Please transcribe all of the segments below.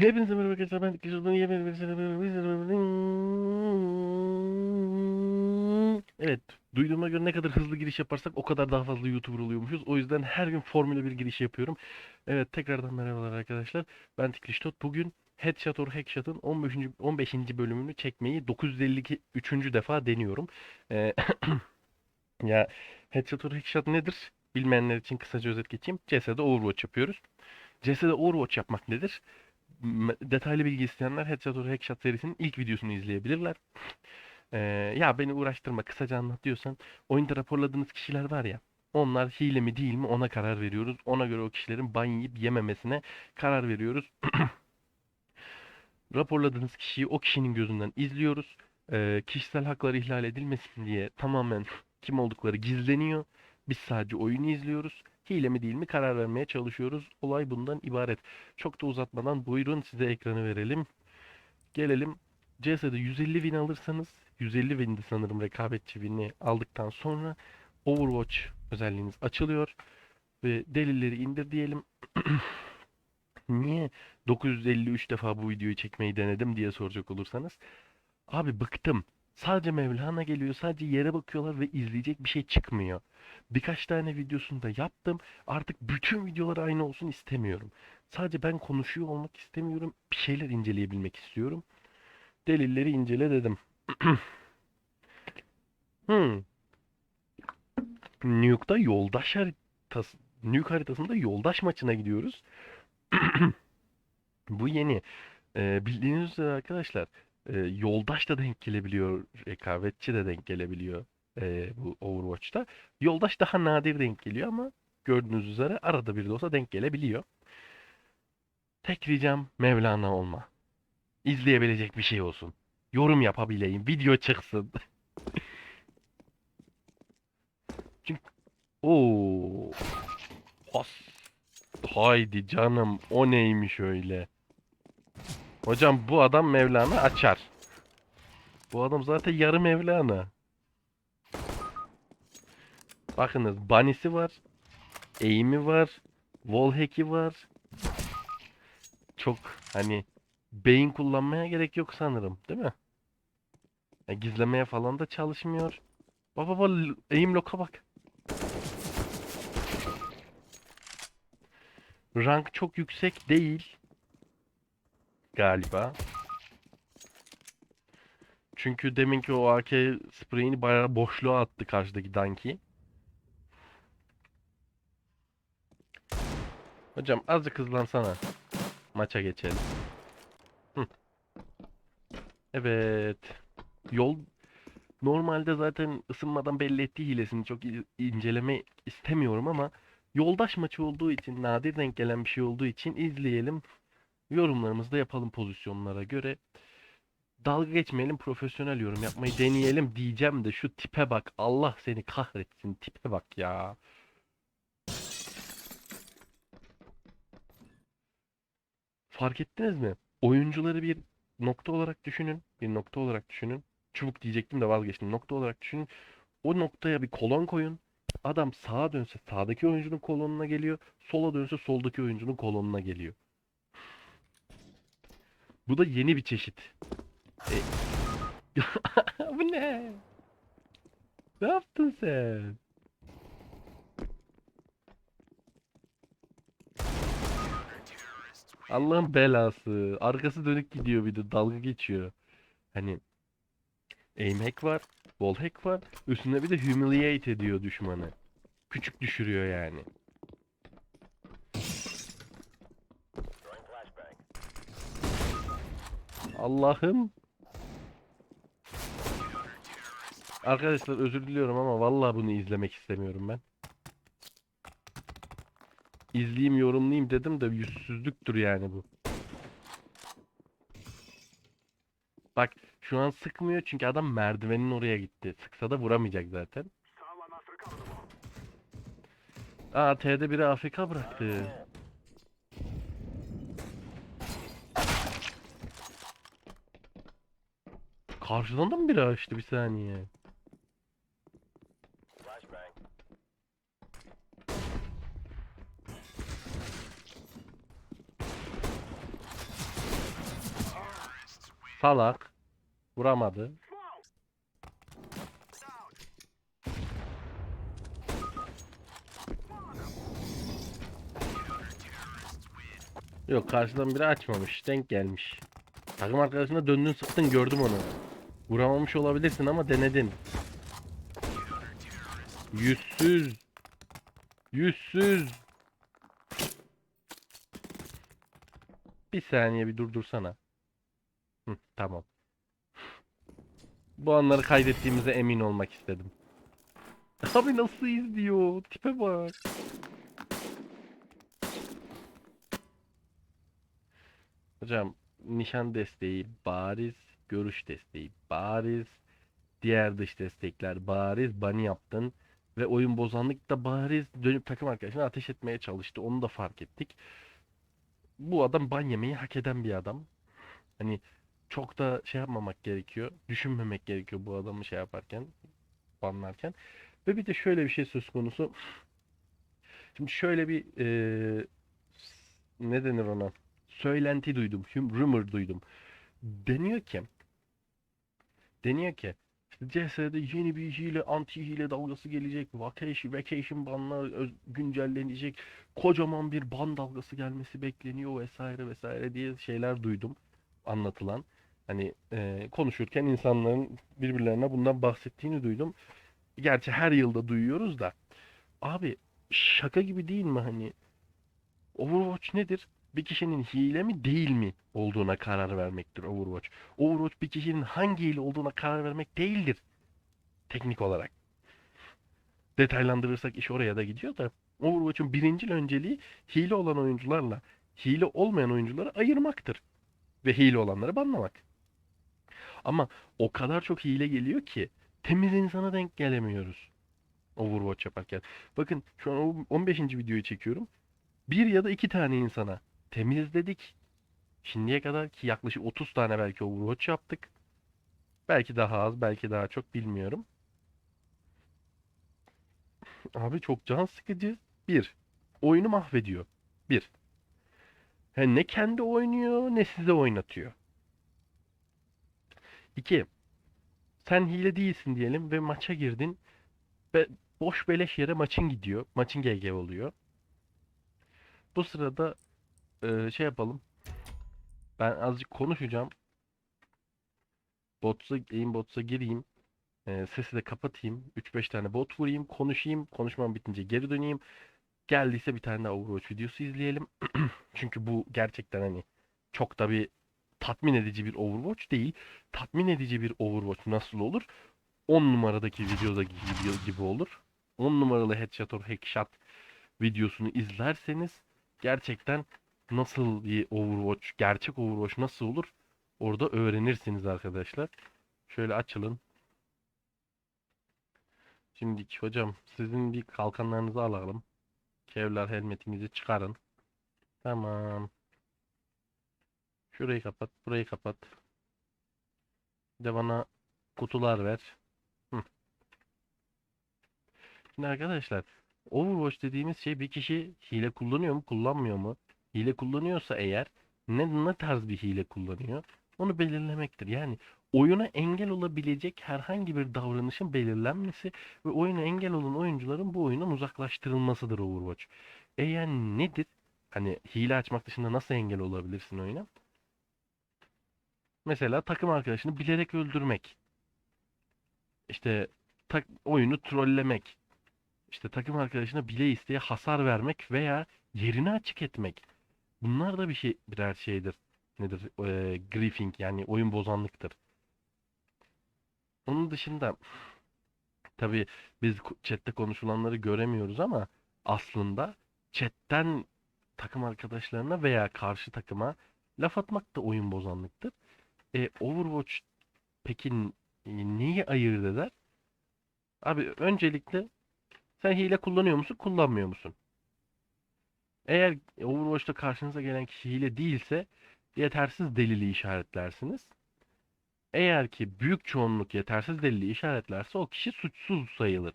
Hepinize merhaba ben Evet duyduğuma göre ne kadar hızlı giriş yaparsak o kadar daha fazla YouTuber oluyormuşuz. O yüzden her gün Formula 1 giriş yapıyorum. Evet tekrardan merhabalar arkadaşlar. Ben Tikliştot. Bugün Headshot or Hackshot'ın 15. 15. bölümünü çekmeyi 953. defa deniyorum. Ee, ya Headshot or Hackshot nedir? Bilmeyenler için kısaca özet geçeyim. CS'de Overwatch yapıyoruz. CS'de Overwatch yapmak nedir? Detaylı bilgi isteyenler Headshot or Hackshot serisinin ilk videosunu izleyebilirler. Ee, ya beni uğraştırma kısaca anlat diyorsan oyunda raporladığınız kişiler var ya onlar hile mi değil mi ona karar veriyoruz. Ona göre o kişilerin ban yiyip yememesine karar veriyoruz. Raporladığınız kişiyi o kişinin gözünden izliyoruz. Ee, kişisel hakları ihlal edilmesin diye tamamen kim oldukları gizleniyor. Biz sadece oyunu izliyoruz. Hile mi değil mi karar vermeye çalışıyoruz. Olay bundan ibaret. Çok da uzatmadan buyurun size ekranı verelim. Gelelim. CS'de 150 win alırsanız 150 win'di sanırım rekabetçi win'i aldıktan sonra Overwatch özelliğiniz açılıyor. Ve delilleri indir diyelim. Niye 953 defa bu videoyu çekmeyi denedim diye soracak olursanız. Abi bıktım. Sadece Mevlana geliyor, sadece yere bakıyorlar ve izleyecek bir şey çıkmıyor. Birkaç tane videosunda yaptım. Artık bütün videolar aynı olsun istemiyorum. Sadece ben konuşuyor olmak istemiyorum. Bir şeyler inceleyebilmek istiyorum. Delilleri incele dedim. Hmm. Nuke'da yoldaş haritası, Nuke haritasında yoldaş maçına gidiyoruz. Bu yeni. Ee, bildiğiniz üzere arkadaşlar e, yoldaş da denk gelebiliyor, rekabetçi de denk gelebiliyor e, bu Overwatch'ta. Yoldaş daha nadir denk geliyor ama gördüğünüz üzere arada bir de olsa denk gelebiliyor. Tek ricam Mevlana olma. İzleyebilecek bir şey olsun. Yorum yapabileyim, video çıksın. Çünkü Oo. Has. Haydi canım o neymiş öyle. Hocam bu adam Mevlana açar. Bu adam zaten yarı Mevlana. Bakınız banisi var. Eğimi var. Wallhack'i var. Çok hani beyin kullanmaya gerek yok sanırım, değil mi? Ya gizlemeye falan da çalışmıyor. Baba baba aim lock'a bak. Rank çok yüksek değil. Galiba. Çünkü deminki o AK spreyini bayağı boşluğa attı karşıdaki Danki. Hocam azıcık hızlansana. Maça geçelim. Hı. Evet. Yol normalde zaten ısınmadan belli ettiği hilesini çok inceleme istemiyorum ama yoldaş maçı olduğu için nadir denk gelen bir şey olduğu için izleyelim. Yorumlarımızı da yapalım pozisyonlara göre. Dalga geçmeyelim, profesyonel yorum yapmayı deneyelim diyeceğim de şu tipe bak. Allah seni kahretsin. Tipe bak ya. Fark ettiniz mi? Oyuncuları bir nokta olarak düşünün. Bir nokta olarak düşünün. Çubuk diyecektim de vazgeçtim. Nokta olarak düşünün. O noktaya bir kolon koyun. Adam sağa dönse sağdaki oyuncunun kolonuna geliyor. Sola dönse soldaki oyuncunun kolonuna geliyor. Bu da yeni bir çeşit. E... Bu ne? Ne yaptın sen? Allah'ın belası. Arkası dönük gidiyor bir de dalga geçiyor. Hani aim hack var, wall hack var. Üstüne bir de humiliate ediyor düşmanı. Küçük düşürüyor yani. Allah'ım. Arkadaşlar özür diliyorum ama vallahi bunu izlemek istemiyorum ben. İzleyeyim yorumlayayım dedim de yüzsüzlüktür yani bu. Bak şu an sıkmıyor çünkü adam merdivenin oraya gitti. Sıksa da vuramayacak zaten. Aa T'de biri AFK bıraktı. Karşıdan da mı biri açtı bir saniye? Salak. Vuramadı. Yok karşıdan biri açmamış. Denk gelmiş. Takım arkadaşına döndün sıktın gördüm onu. Vuramamış olabilirsin ama denedin. Yüzsüz. Yüzsüz. Bir saniye bir durdursana. Hı, tamam. Bu anları kaydettiğimize emin olmak istedim. Abi nasıl izliyor? Tipe bak. Hocam nişan desteği bariz, görüş desteği bariz, diğer dış destekler bariz, bani yaptın ve oyun bozanlık da bariz dönüp takım arkadaşına ateş etmeye çalıştı. Onu da fark ettik. Bu adam ban yemeyi hak eden bir adam. Hani çok da şey yapmamak gerekiyor. Düşünmemek gerekiyor bu adamı şey yaparken, banlarken. Ve bir de şöyle bir şey söz konusu. Şimdi şöyle bir eee, ne denir ona? Söylenti duydum, rumor duydum. Deniyor ki, deniyor ki CS'de yeni bir hile, anti hile dalgası gelecek. Vacation, vacation banlar güncellenecek. Kocaman bir ban dalgası gelmesi bekleniyor vesaire vesaire diye şeyler duydum anlatılan. Hani e, konuşurken insanların birbirlerine bundan bahsettiğini duydum. Gerçi her yılda duyuyoruz da. Abi şaka gibi değil mi hani? Overwatch nedir? Bir kişinin hile mi değil mi olduğuna karar vermektir Overwatch. Overwatch bir kişinin hangi hile olduğuna karar vermek değildir teknik olarak. Detaylandırırsak iş oraya da gidiyor da Overwatch'un birincil önceliği hile olan oyuncularla hile olmayan oyuncuları ayırmaktır. Ve hile olanları banlamak. Ama o kadar çok hile geliyor ki temiz insana denk gelemiyoruz. Overwatch yaparken. Bakın şu an 15. videoyu çekiyorum. Bir ya da iki tane insana temizledik. Şimdiye kadar ki yaklaşık 30 tane belki Overwatch yaptık. Belki daha az, belki daha çok bilmiyorum. Abi çok can sıkıcı. Bir, oyunu mahvediyor. Bir. Yani ne kendi oynuyor ne size oynatıyor. İki, sen hile değilsin diyelim ve maça girdin. Ve boş beleş yere maçın gidiyor. Maçın GG oluyor. Bu sırada e, şey yapalım. Ben azıcık konuşacağım. Botsa, aimbotsa gireyim. E, sesi de kapatayım. 3-5 tane bot vurayım. Konuşayım. Konuşmam bitince geri döneyim. Geldiyse bir tane daha Overwatch videosu izleyelim. Çünkü bu gerçekten hani çok da bir tatmin edici bir Overwatch değil. Tatmin edici bir Overwatch nasıl olur? 10 numaradaki videoda gibi, gibi olur. 10 numaralı headshot or hackshot videosunu izlerseniz gerçekten nasıl bir Overwatch, gerçek Overwatch nasıl olur orada öğrenirsiniz arkadaşlar. Şöyle açılın. Şimdi hocam sizin bir kalkanlarınızı alalım. Kevlar helmetinizi çıkarın. Tamam. Şurayı kapat, burayı kapat. Bir de bana kutular ver. Hı. Şimdi arkadaşlar Overwatch dediğimiz şey bir kişi hile kullanıyor mu kullanmıyor mu? Hile kullanıyorsa eğer ne, ne tarz bir hile kullanıyor? Onu belirlemektir. Yani oyuna engel olabilecek herhangi bir davranışın belirlenmesi ve oyuna engel olan oyuncuların bu oyundan uzaklaştırılmasıdır Overwatch. E yani nedir? Hani hile açmak dışında nasıl engel olabilirsin oyuna? Mesela takım arkadaşını bilerek öldürmek. İşte tak, oyunu trollemek. İşte takım arkadaşına bile isteye hasar vermek veya yerini açık etmek. Bunlar da bir şey birer şeydir. Nedir? Ee, griefing yani oyun bozanlıktır. Onun dışında tabii biz chatte konuşulanları göremiyoruz ama aslında chatten takım arkadaşlarına veya karşı takıma laf atmak da oyun bozanlıktır. E, Overwatch peki n- neyi ayırt eder? Abi öncelikle sen hile kullanıyor musun, kullanmıyor musun? Eğer Overwatch'ta karşınıza gelen kişi hile değilse yetersiz delili işaretlersiniz. Eğer ki büyük çoğunluk yetersiz delili işaretlerse o kişi suçsuz sayılır.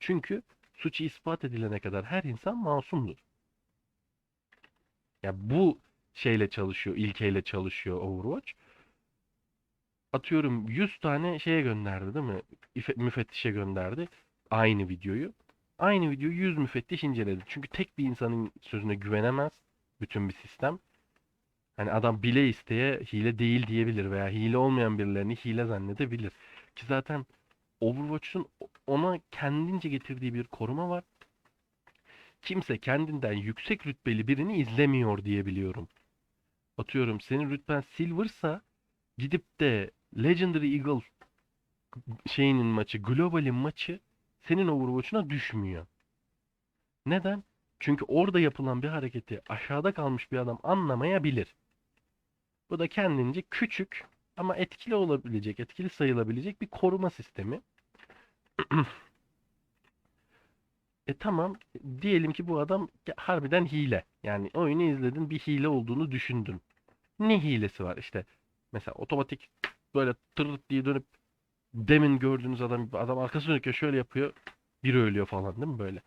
Çünkü suçu ispat edilene kadar her insan masumdur. Ya bu şeyle çalışıyor, ilkeyle çalışıyor Overwatch. atıyorum 100 tane şeye gönderdi değil mi? Müfettişe gönderdi aynı videoyu. Aynı videoyu 100 müfettiş inceledi. Çünkü tek bir insanın sözüne güvenemez bütün bir sistem. Hani adam bile isteye hile değil diyebilir veya hile olmayan birilerini hile zannedebilir. Ki zaten Overwatch'un ona kendince getirdiği bir koruma var. Kimse kendinden yüksek rütbeli birini izlemiyor diye biliyorum. Atıyorum senin rütben Silver'sa gidip de Legendary Eagle şeyinin maçı, Global'in maçı senin Overwatch'una düşmüyor. Neden? Çünkü orada yapılan bir hareketi aşağıda kalmış bir adam anlamayabilir. Bu da kendince küçük ama etkili olabilecek, etkili sayılabilecek bir koruma sistemi. E tamam, diyelim ki bu adam harbiden hile. Yani oyunu izledin, bir hile olduğunu düşündün. Ne hilesi var? İşte mesela otomatik böyle tırırt diye dönüp demin gördüğünüz adam adam arkasını dönüyor şöyle yapıyor. Biri ölüyor falan değil mi böyle?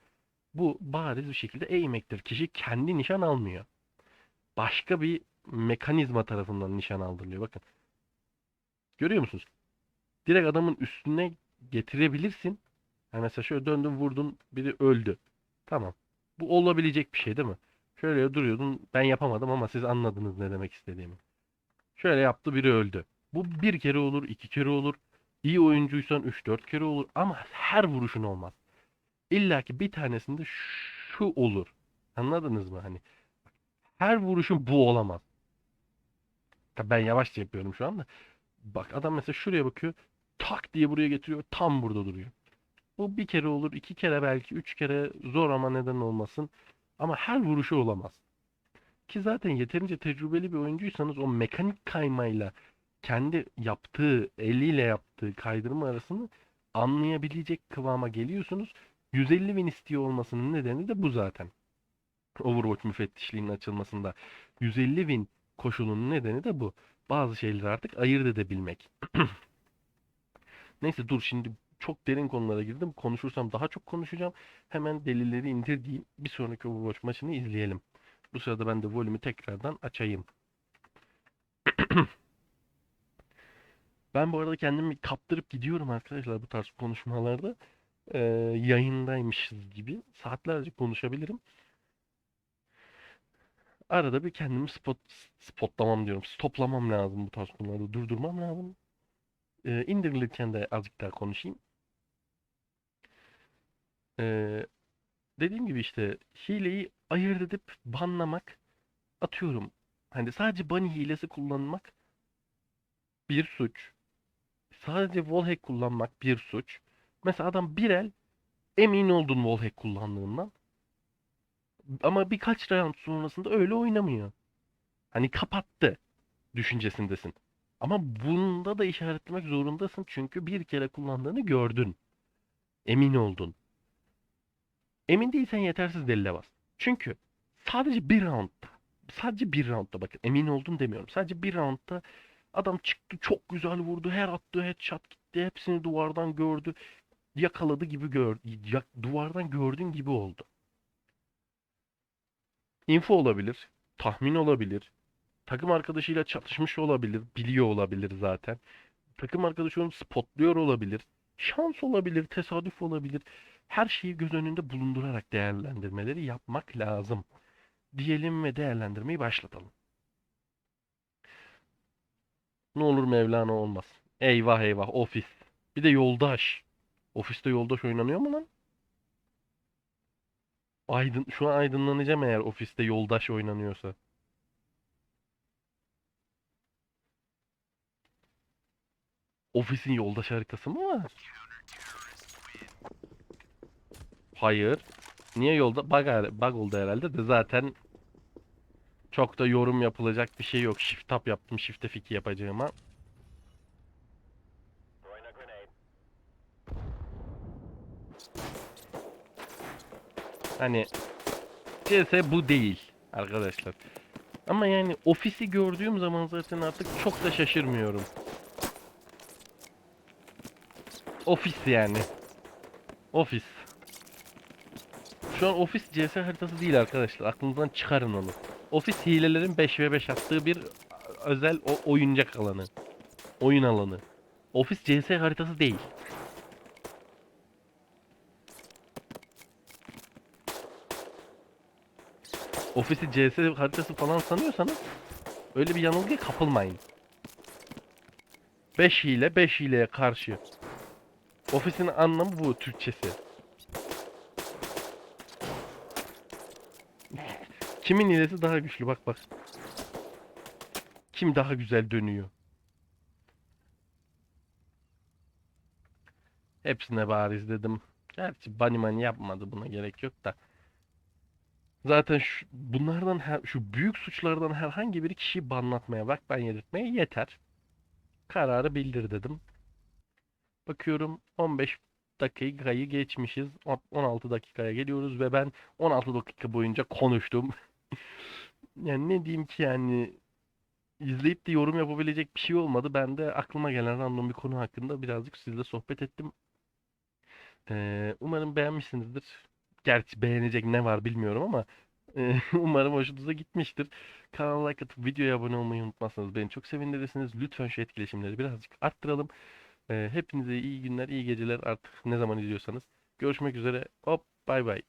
Bu bariz bir şekilde eğmektir. Kişi kendi nişan almıyor. Başka bir mekanizma tarafından nişan aldırılıyor. Bakın. Görüyor musunuz? Direkt adamın üstüne getirebilirsin. Yani mesela şöyle döndün vurdun biri öldü. Tamam. Bu olabilecek bir şey değil mi? Şöyle duruyordun ben yapamadım ama siz anladınız ne demek istediğimi. Şöyle yaptı biri öldü. Bu bir kere olur, iki kere olur. İyi oyuncuysan 3-4 kere olur ama her vuruşun olmaz. İlla ki bir tanesinde şu olur. Anladınız mı? Hani her vuruşun bu olamaz. Tabii ben yavaşça yapıyorum şu anda. Bak adam mesela şuraya bakıyor. Tak diye buraya getiriyor. Tam burada duruyor. Bu bir kere olur, iki kere belki, üç kere zor ama neden olmasın. Ama her vuruşu olamaz. Ki zaten yeterince tecrübeli bir oyuncuysanız o mekanik kaymayla kendi yaptığı, eliyle yaptığı kaydırma arasını anlayabilecek kıvama geliyorsunuz. 150 win istiyor olmasının nedeni de bu zaten. Overwatch müfettişliğinin açılmasında 150 win koşulunun nedeni de bu. Bazı şeyleri artık ayırt edebilmek. Neyse dur şimdi çok derin konulara girdim. Konuşursam daha çok konuşacağım. Hemen delilleri indir diyeyim. Bir sonraki Overwatch maçını izleyelim. Bu sırada ben de volümü tekrardan açayım. Ben bu arada kendimi kaptırıp gidiyorum arkadaşlar bu tarz konuşmalarda. Ee, yayındaymışız gibi. Saatlerce konuşabilirim. Arada bir kendimi spot spotlamam diyorum. Stoplamam lazım bu tarz konularda. Durdurmam lazım. Ee, indirilirken de azıcık daha konuşayım. Ee, dediğim gibi işte hileyi ayırt edip banlamak atıyorum. Hani sadece bunny hilesi kullanmak bir suç. Sadece wallhack kullanmak bir suç. Mesela adam bir el emin oldun wallhack kullandığından. Ama birkaç round sonrasında öyle oynamıyor. Hani kapattı düşüncesindesin. Ama bunda da işaretlemek zorundasın çünkü bir kere kullandığını gördün. Emin oldun. Emin değilsen yetersiz delile bas. Çünkü sadece bir roundda, sadece bir roundda bakın emin oldum demiyorum. Sadece bir roundda adam çıktı çok güzel vurdu. Her attığı headshot gitti. Hepsini duvardan gördü. Yakaladı gibi gördü. Duvardan gördüğün gibi oldu. Info olabilir. Tahmin olabilir. Takım arkadaşıyla çatışmış olabilir. Biliyor olabilir zaten. Takım arkadaşı onu spotluyor olabilir. Şans olabilir. Tesadüf olabilir. Her şeyi göz önünde bulundurarak değerlendirmeleri yapmak lazım. Diyelim ve değerlendirmeyi başlatalım. Ne olur Mevlana olmaz. Eyvah eyvah ofis. Bir de yoldaş. Ofiste yoldaş oynanıyor mu lan? Aydın, şu an aydınlanacağım eğer ofiste yoldaş oynanıyorsa. Ofisin yoldaş haritası mı var? Hayır. Niye yolda? Bug, bug oldu herhalde de zaten çok da yorum yapılacak bir şey yok. Shift tab yaptım. Shift F2 yapacağıma. Hani CS bu değil arkadaşlar. Ama yani ofisi gördüğüm zaman zaten artık çok da şaşırmıyorum. Ofis yani. Ofis. Şu an ofis CS haritası değil arkadaşlar. Aklınızdan çıkarın onu. Ofis hilelerin 5 ve 5 attığı bir özel o oyuncak alanı. Oyun alanı. Ofis CS haritası değil. Ofisi CS haritası falan sanıyorsanız öyle bir yanılgıya kapılmayın. 5 hile 5 hileye karşı. Ofisin anlamı bu Türkçesi. Kimin hilesi daha güçlü bak bak. Kim daha güzel dönüyor. Hepsine bariz dedim. Gerçi Bunny Money yapmadı buna gerek yok da. Zaten şu, bunlardan her, şu büyük suçlardan herhangi bir kişiyi banlatmaya bak ben yedirtmeye yeter. Kararı bildir dedim. Bakıyorum 15 dakikayı geçmişiz. On- 16 dakikaya geliyoruz ve ben 16 dakika boyunca konuştum. Yani ne diyeyim ki yani izleyip de yorum yapabilecek bir şey olmadı. Ben de aklıma gelen random bir konu hakkında birazcık sizle sohbet ettim. Ee, umarım beğenmişsinizdir. Gerçi beğenecek ne var bilmiyorum ama e, umarım hoşunuza gitmiştir. Kanala like atıp videoya abone olmayı unutmazsanız beni çok sevindirirsiniz. Lütfen şu etkileşimleri birazcık arttıralım. Ee, hepinize iyi günler, iyi geceler artık ne zaman izliyorsanız. Görüşmek üzere. Hop bay bay.